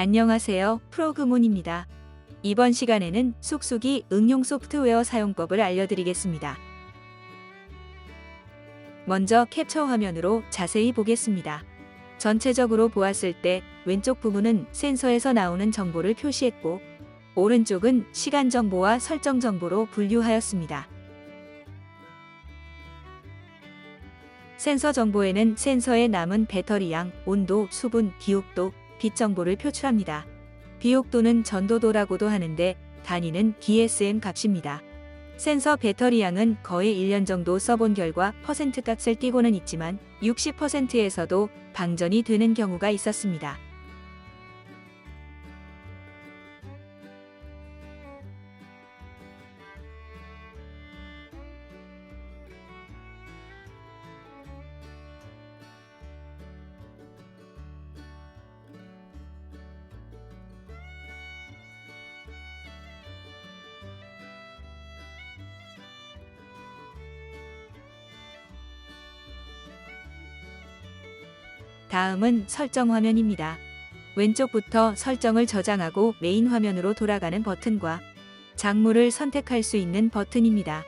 안녕하세요. 프로그몬입니다. 이번 시간에는 쑥쑥이 응용 소프트웨어 사용법을 알려드리겠습니다. 먼저 캡처 화면으로 자세히 보겠습니다. 전체적으로 보았을 때 왼쪽 부분은 센서에서 나오는 정보를 표시했고 오른쪽은 시간 정보와 설정 정보로 분류하였습니다. 센서 정보에는 센서에 남은 배터리 양, 온도, 수분, 기옥도, 빛 정보를 표출합니다. 비옥도는 전도도라고도 하는데 단위는 DSM 값입니다. 센서 배터리 양은 거의 1년 정도 써본 결과 퍼센트 값을 띄고는 있지만 60%에서도 방전이 되는 경우가 있었습니다. 다음은 설정 화면입니다. 왼쪽부터 설정을 저장하고 메인 화면으로 돌아가는 버튼과 작물을 선택할 수 있는 버튼입니다.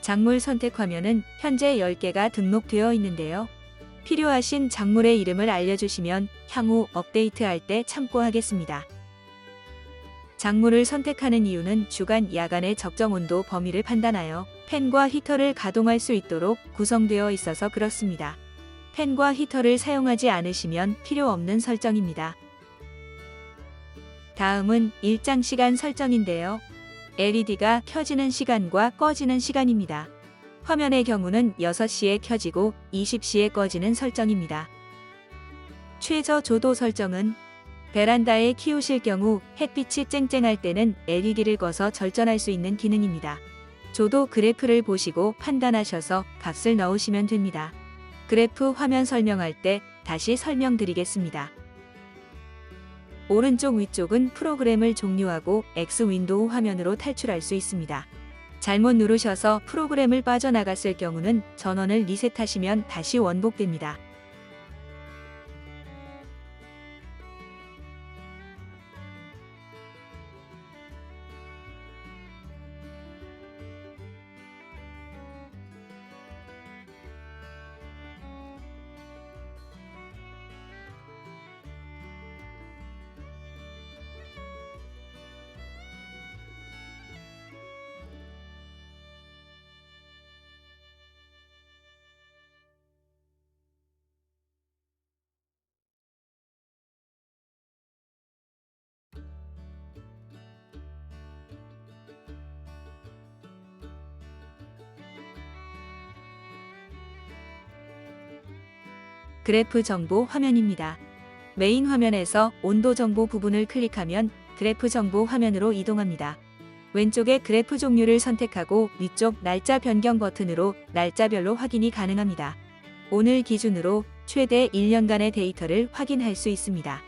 작물 선택 화면은 현재 10개가 등록되어 있는데요. 필요하신 작물의 이름을 알려주시면 향후 업데이트할 때 참고하겠습니다. 작물을 선택하는 이유는 주간, 야간의 적정 온도 범위를 판단하여 팬과 히터를 가동할 수 있도록 구성되어 있어서 그렇습니다. 팬과 히터를 사용하지 않으시면 필요 없는 설정입니다. 다음은 일장 시간 설정인데요. LED가 켜지는 시간과 꺼지는 시간입니다. 화면의 경우는 6시에 켜지고 20시에 꺼지는 설정입니다. 최저 조도 설정은 베란다에 키우실 경우 햇빛이 쨍쨍할 때는 LED를 꺼서 절전할 수 있는 기능입니다. 조도 그래프를 보시고 판단하셔서 값을 넣으시면 됩니다. 그래프 화면 설명할 때 다시 설명드리겠습니다. 오른쪽 위쪽은 프로그램을 종료하고 X 윈도우 화면으로 탈출할 수 있습니다. 잘못 누르셔서 프로그램을 빠져나갔을 경우는 전원을 리셋하시면 다시 원복됩니다. 그래프 정보 화면입니다. 메인 화면에서 온도 정보 부분을 클릭하면 그래프 정보 화면으로 이동합니다. 왼쪽에 그래프 종류를 선택하고 위쪽 날짜 변경 버튼으로 날짜별로 확인이 가능합니다. 오늘 기준으로 최대 1년간의 데이터를 확인할 수 있습니다.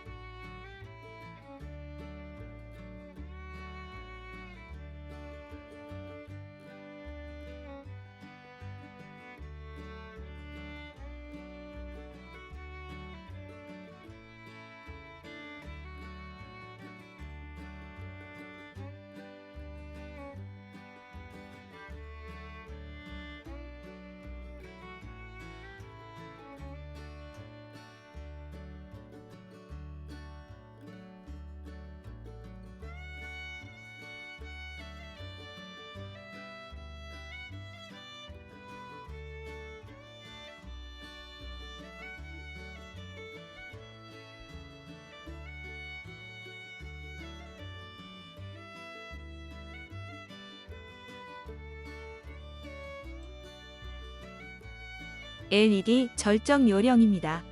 LED 절정 요령입니다.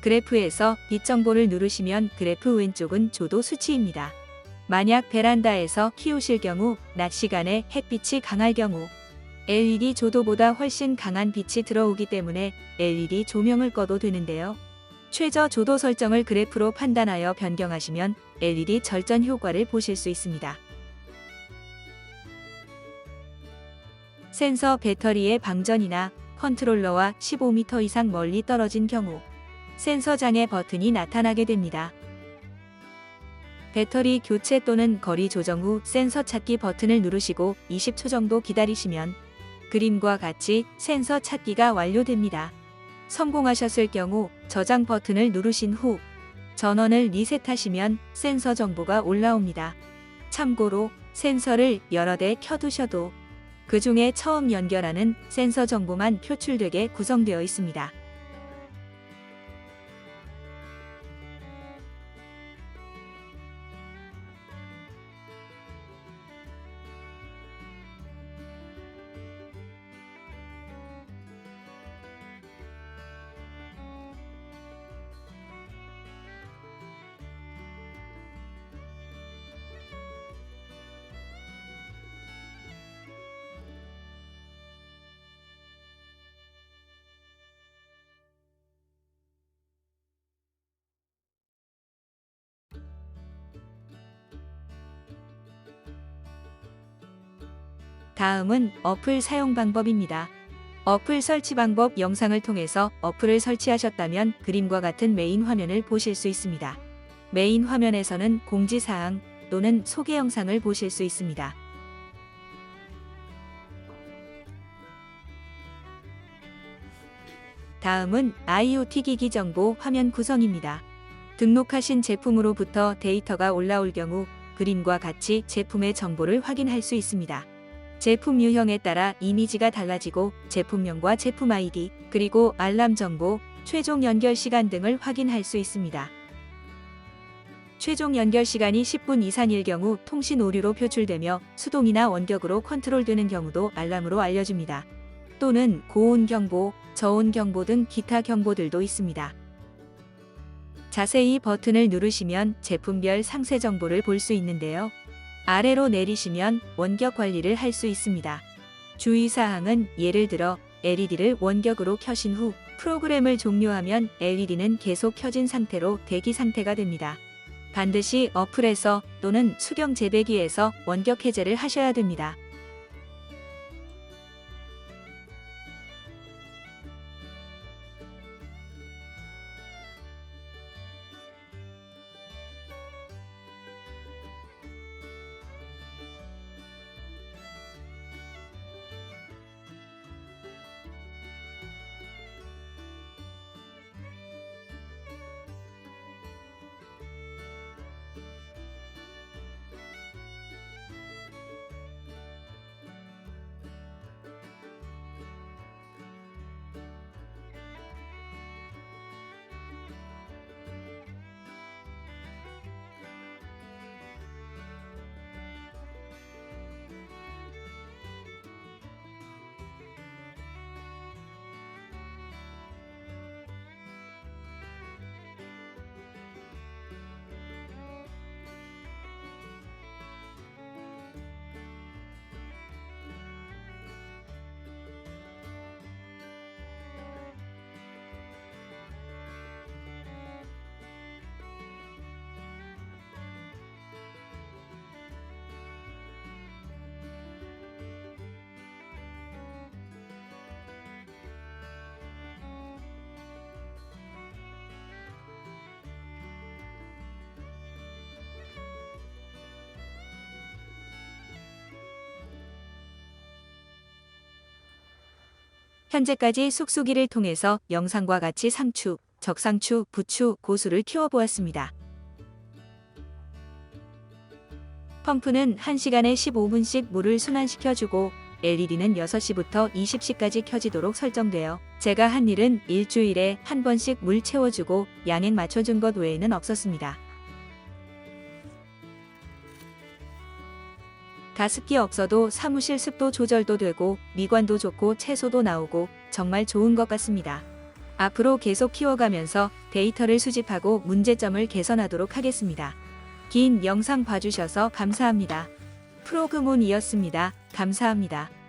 그래프에서 빛 정보를 누르시면 그래프 왼쪽은 조도 수치입니다. 만약 베란다에서 키우실 경우 낮 시간에 햇빛이 강할 경우 LED 조도보다 훨씬 강한 빛이 들어오기 때문에 LED 조명을 꺼도 되는데요. 최저 조도 설정을 그래프로 판단하여 변경하시면 LED 절전 효과를 보실 수 있습니다. 센서 배터리의 방전이나 컨트롤러와 15m 이상 멀리 떨어진 경우 센서장의 버튼이 나타나게 됩니다. 배터리 교체 또는 거리 조정 후 센서 찾기 버튼을 누르시고 20초 정도 기다리시면 그림과 같이 센서 찾기가 완료됩니다. 성공하셨을 경우 저장 버튼을 누르신 후 전원을 리셋하시면 센서 정보가 올라옵니다. 참고로 센서를 여러 대 켜두셔도 그 중에 처음 연결하는 센서 정보만 표출되게 구성되어 있습니다. 다음은 어플 사용 방법입니다. 어플 설치 방법 영상을 통해서 어플을 설치하셨다면 그림과 같은 메인 화면을 보실 수 있습니다. 메인 화면에서는 공지사항 또는 소개 영상을 보실 수 있습니다. 다음은 IoT 기기 정보 화면 구성입니다. 등록하신 제품으로부터 데이터가 올라올 경우 그림과 같이 제품의 정보를 확인할 수 있습니다. 제품 유형에 따라 이미지가 달라지고 제품명과 제품 아이디, 그리고 알람 정보, 최종 연결 시간 등을 확인할 수 있습니다. 최종 연결 시간이 10분 이상일 경우 통신 오류로 표출되며 수동이나 원격으로 컨트롤되는 경우도 알람으로 알려줍니다. 또는 고온 경보, 저온 경보 등 기타 경보들도 있습니다. 자세히 버튼을 누르시면 제품별 상세 정보를 볼 수 있는데요. 아래로 내리시면 원격 관리를 할 수 있습니다. 주의사항은 예를 들어 LED를 원격으로 켜신 후 프로그램을 종료하면 LED는 계속 켜진 상태로 대기 상태가 됩니다. 반드시 어플에서 또는 수경 재배기에서 원격 해제를 하셔야 됩니다. 현재까지 쑥쑥이를 통해서 영상과 같이 상추, 적상추, 부추, 고수를 키워보았습니다. 펌프는 1시간에 15분씩 물을 순환시켜주고 LED는 6시부터 20시까지 켜지도록 설정되어 제가 한 일은 일주일에 한 번씩 물 채워주고 양액 맞춰준 것 외에는 없었습니다. 가습기 없어도 사무실 습도 조절도 되고 미관도 좋고 채소도 나오고 정말 좋은 것 같습니다. 앞으로 계속 키워가면서 데이터를 수집하고 문제점을 개선하도록 하겠습니다. 긴 영상 봐주셔서 감사합니다. 프로그문이었습니다. 감사합니다.